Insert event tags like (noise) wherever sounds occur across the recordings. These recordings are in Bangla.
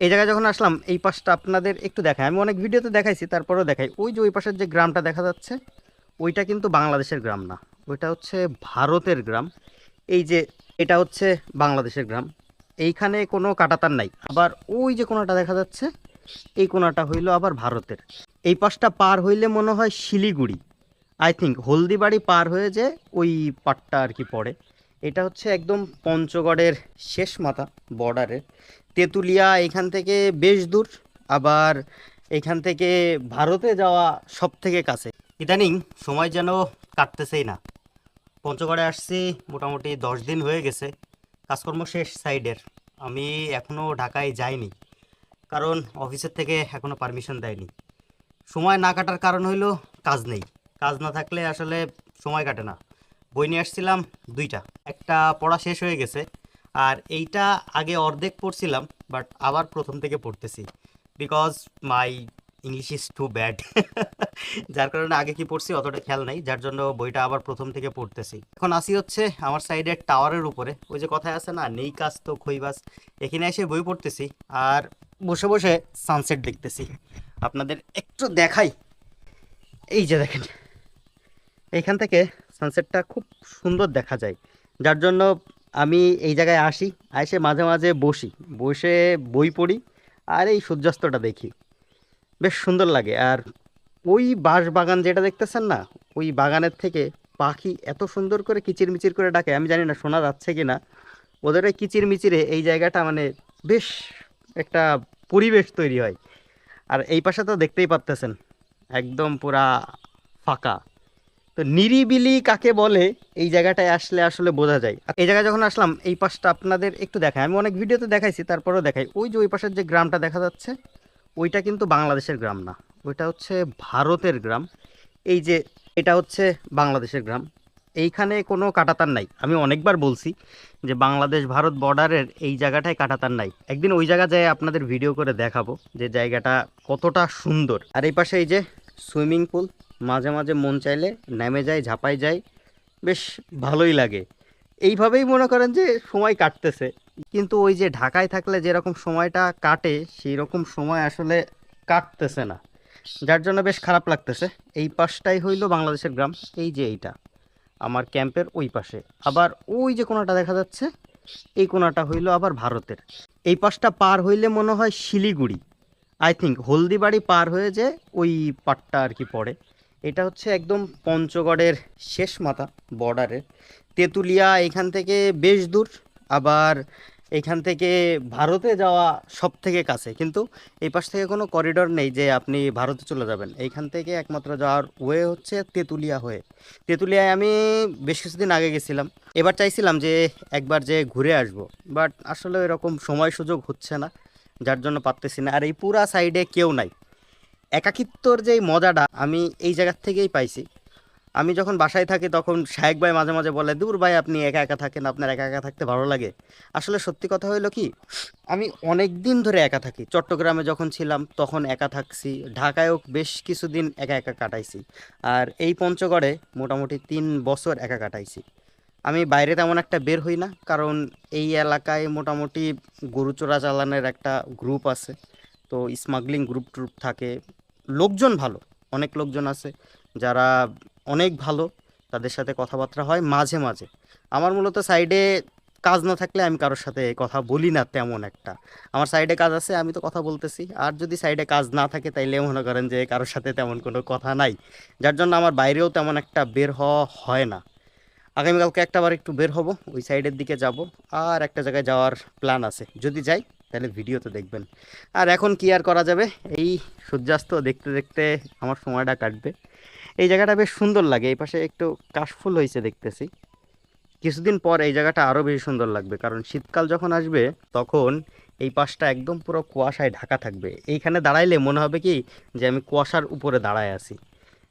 এই জায়গায় যখন আসলাম, এই পাশটা আপনাদের একটু দেখাই। আমি অনেক ভিডিওতে দেখাইছি, তারপরেও দেখাই। ওই যে ওই পাশের যে গ্রামটা দেখা যাচ্ছে, ওইটা কিন্তু বাংলাদেশের গ্রাম না। ওইটা হচ্ছে ভারতের গ্রাম। এই যে এটা হচ্ছে বাংলাদেশের গ্রাম। এইখানে কোনো কাটাতার নাই। আবার ওই যে কোনাটা দেখা যাচ্ছে, এই কোনাটা হইল আবার ভারতের। এই পাশটা পার হইলে মনে হয় শিলিগুড়ি। আই থিঙ্ক হলদিবাড়ি পার হয়ে যে ওই পাটটা আর কি পড়ে। এটা হচ্ছে একদম পঞ্চগড়ের শেষ মাথা, বর্ডারের। তেঁতুলিয়া এখান থেকে বেশ দূর, আবার এখান থেকে ভারতে যাওয়া সব থেকে কাছে। ইদানিং সময় যেন কাটতেছেই না। পঞ্চগড়ে আসছি, মোটামুটি দশ দিন হয়ে গেছে। কাজকর্ম শেষ সাইডের। আমি এখনও ঢাকায় যাইনি, কারণ অফিসের থেকে এখনও পারমিশন দেয়নি। সময় না কাটার কারণ হইল কাজ নেই। কাজ না থাকলে আসলে সময় কাটে না। বই নিয়ে আসছিলাম দুইটা। একটা পড়া শেষ হয়ে গেছে আর এইটা আগে অর্ধেক পড়ছিলাম বাট আবার প্রথম থেকে পড়তেছি। Because my English is too bad যার কারণে আগে কি পড়ছি অতটা খেয়াল নাই, যার জন্য বইটা আবার প্রথম থেকে পড়তেছি। এখন আসি হচ্ছে আমার সাইডের টাওয়ারের উপরে। ওই যে কথায় আছে না, নেই কাজ তো খইবাস এখানে এসে বই পড়তেছি আর বসে বসে সানসেট দেখতেছি। আপনাদের একটু দেখাই। এই যে দেখেন, এইখান থেকে সানসেটটা খুব সুন্দর দেখা যায়। যার জন্য আমি এই জায়গায় আসি, এসে মাঝে মাঝে বসি, বসে বই পড়ি আর এই সূর্যাস্তটা দেখি। বেশ সুন্দর লাগে। আর ওই বাঁশ বাগান যেটা দেখতেছেন না, ওই বাগানের থেকে পাখি এত সুন্দর করে কিচির মিচির করে ডাকে, আমি জানি না শোনা যাচ্ছে কি না ওদের ওই কিচির মিচিরে এই জায়গাটা মানে বেশ একটা পরিবেশ তৈরি হয়। আর এই পাশে তো দেখতেই পারতেছেন, একদম পুরা ফাঁকা। তো নিরিবিলি কাকে বলে এই জায়গাটায় আসলে আসলে বোঝা যায়। এই জায়গায় যখন আসলাম, এই পাশটা আপনাদের একটু দেখায় আমি অনেক ভিডিওতে দেখাইছি, তারপরেও দেখাই। ওই যে ওই পাশের যে গ্রামটা দেখা যাচ্ছে, ওইটা কিন্তু বাংলাদেশের গ্রাম না। ওইটা হচ্ছে ভারতের গ্রাম। এই যে এটা হচ্ছে বাংলাদেশের গ্রাম। এইখানে কোনো কাটাতার নাই। আমি অনেকবার বলছি যে বাংলাদেশ ভারত বর্ডারের এই জায়গাটায় কাটাতার নাই। একদিন ওই জায়গা যায় আপনাদের ভিডিও করে দেখাবো যে জায়গাটা কতটা সুন্দর। আর এই পাশে এই যে সুইমিং পুল। মাঝে মাঝে মন চাইলে নেমে যায় ঝাঁপাই যায়। বেশ ভালোই লাগে। এইভাবেই মনে করেন যে সময় কাটতেছে। কিন্তু ওই যে ঢাকায় থাকলে যেরকম সময়টা কাটে সেই রকম সময় আসলে কাটতেছে না। যার জন্য বেশ খারাপ লাগতেছে। এই পাশটাই হইল বাংলাদেশের গ্রাম। এই যে এইটা। আমার ক্যাম্পের ওই পাশে। আবার ওই যে কোনাটা দেখা যাচ্ছে, এই কোনাটা হইল আবার ভারতের। এই পাশটা পার হইলে মনে হয় শিলিগুড়ি। আই থিঙ্ক হলদিবাড়ি পার হয়ে যে ওই পাটটা আর কি পড়ে। এটা হচ্ছে একদম পঞ্চগড়ের শেষ মাথা বর্ডারের তেঁতুলিয়া এখান থেকে বেশ দূর, আবার এখান থেকে ভারতে যাওয়া সব থেকে কাছে। কিন্তু এই পাশ থেকে কোনো করিডোর নেই যে আপনি ভারতে চলে যাবেন। এইখান থেকে একমাত্র যাওয়ার ওয়ে হচ্ছে তেঁতুলিয়া হয়ে। তেঁতুলিয়ায় আমি বেশ কিছুদিন আগে গেছিলাম। এবার চাইছিলাম যে একবার যে ঘুরে আসব। বাট আসলে এরকম সময় সুযোগ হচ্ছে না, যার জন্য পারতেছি না। আর এই পুরা সাইডে কেউ নাই। একাকিত্বর যে মজাটা আমি এই জায়গার থেকেই পাইছি। আমি যখন বাসায় থাকি তখন শায়েক ভাই মাঝে মাঝে বলে, দূর ভাই, আপনি একা একা থাকেন, আপনার একা একা থাকতে ভালো লাগে। আসলে সত্যি কথা হইল কি, আমি অনেক দিন ধরে একা থাকি। চট্টগ্রামে যখন ছিলাম তখন একা থাকছি, ঢাকায়ও বেশ কিছুদিন একা একা কাটাইছি। আর এই পঞ্চগড়ে মোটামুটি তিন বছর একা কাটাইছি। আমি বাইরে তেমন একটা বের হই না, কারণ এই এলাকায় মোটামুটি গরু চোরা চালানের একটা গ্রুপ আছে। তো স্মাগলিং গ্রুপ ট্রুপ থাকে লোকজন ভালো, অনেক লোকজন আছে যারা অনেক ভালো, তাদের সাথে কথাবার্তা হয় মাঝে মাঝে। আমার মূলত সাইডে কাজ না থাকলে আমি কারোর সাথে কথা বলি না তেমন একটা। আমার সাইডে কাজ আছে, আমি তো কথা বলতেছি। আর যদি সাইডে কাজ না থাকে তাইলে মনে করেন যে কারোর সাথে তেমন কোনো কথা নাই। যার জন্য আমার বাইরেও তেমন একটা বের হওয়া হয় না। আগামীকালকে একটা বার একটু বের হব, ওই সাইডের দিকে যাব। আর একটা জায়গায় যাওয়ার প্ল্যান আছে। যদি যাই তাহলে ভিডিওতে দেখবেন। আর এখন কি আর করা যাবে? এই সূর্যাস্ত দেখতে দেখতে আমার সময়টা কাটবে। এই জায়গাটা বেশ সুন্দর লাগে, এই পাশে একটু কাশফুল হয়েছে দেখতেছি। কিছুদিন পর এই জায়গাটা আরও বেশি সুন্দর লাগবে, কারণ শীতকাল যখন আসবে, তখন এই পাশটা একদম পুরো কুয়াশায় ঢাকা থাকবে। এইখানে দাঁড়াইলে মনে হবে কি, যে আমি কুয়াশার উপরে দাঁড়ায় আছি।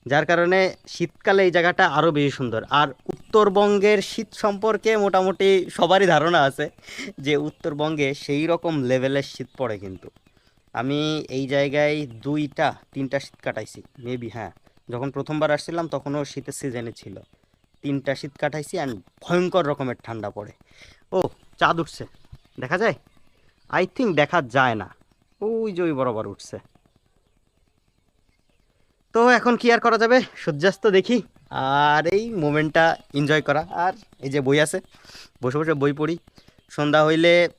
যার কারণে শীতকালে এই জায়গাটা আরও বেশি সুন্দর। আর উত্তরবঙ্গের শীত সম্পর্কে মোটামুটি সবারই ধারণা আছে যে উত্তরবঙ্গে সেই রকম লেভেলের শীত পড়ে কিন্তু। আমি এই জায়গায় দুইটা, তিনটা শীত কাটাইছি মেবি হ্যাঁ। যখন প্রথমবার আসছিলাম তখনও শীতের সিজনে ছিল। তিনটা শীত কাটাইছি অ্যান্ড ভয়ঙ্কর রকমের ঠান্ডা পড়ে। ও, চাঁদ উঠছে। দেখা যায়? আই থিঙ্ক দেখা যায় না। ওই যে ওই বরাবর উঠছে। তো এখন কি আর করা যাবে? সূর্যাস্ত দেখি। আর এই মোমেন্টটা এনজয় করা। আর এই যে বই আছে, বসে বসে বই পড়ি। সন্ধ্যা হইলে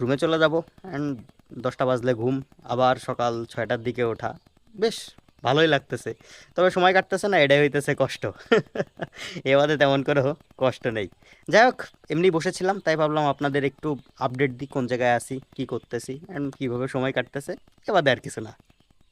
রুমে চলে যাব। অ্যান্ড দশটা বাজলে ঘুম। আবার সকাল ছয়টার দিকে ওঠা। বেশ, ভালোই লাগতেছে। তবে সময় কাটতেছে না এটাই হইতেছে কষ্ট। (laughs) এবারে তেমন করে কষ্ট নেই। যাই হোক, এমনি বসেছিলাম, তাই ভাবলাম আপনাদের একটু আপডেট দিই কোন জায়গায় আছি, কী করতেছি অ্যান্ড কীভাবে সময় কাটতেছে। এবারে আর কিছু না।